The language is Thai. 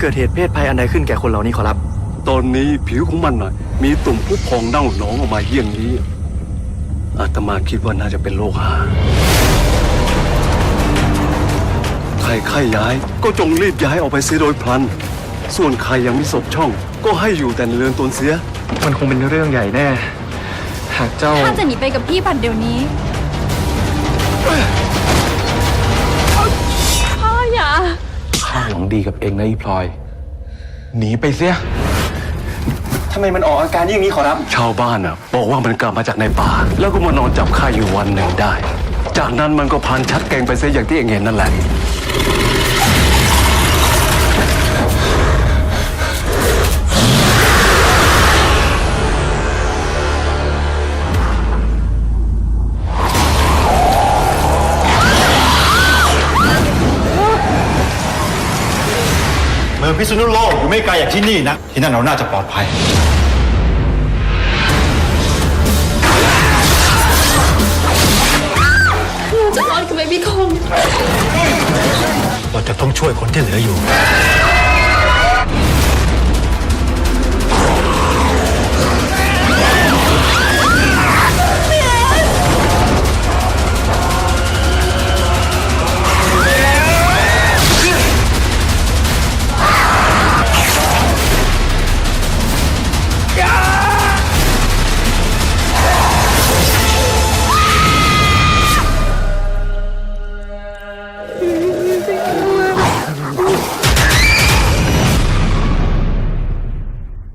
เกิดเหตุเพศภัยอันใดขึ้นแก่คนเหล่านี้ขอรับ ตอนนี้ผิวของมันน่ะ มีตุ่มผู้พองเน่าหนองออกมาเยี่ยงนี้ อาตมาคิดว่าน่าจะเป็นโรคหาใครใครย้ายก็จงรีบย้ายออกไปเสียโดยพลัน ส่วนใครยังไม่ศพช่อง ก็ให้อยู่แต่ในเรือนตนเสีย มันคงเป็นเรื่องใหญ่แน่ หากเจ้าข้าจะหนีไปกับพี่บัดเดี๋ยวนี้ ดีกับเองนะอีพลอย หนีไปเสีย ทำไมมันออกอาการอย่างนี้ขอรับ ชาวบ้านอะบอกว่ามันกลับมาจากในป่า แล้วก็มานอนจับข้าอยู่วันหนึ่งได้ จากนั้นมันก็พานชักแกงไปเสียอย่างที่เองเห็นนั่นแหละ เมืองพิษณุโลกอยู่ไม่ไกลจากที่นี่นะ ที่นั่นเราน่าจะปลอดภัยจะรอดกับไม่มีคงเราจะต้องช่วยคนที่เหลืออยู่ Oh!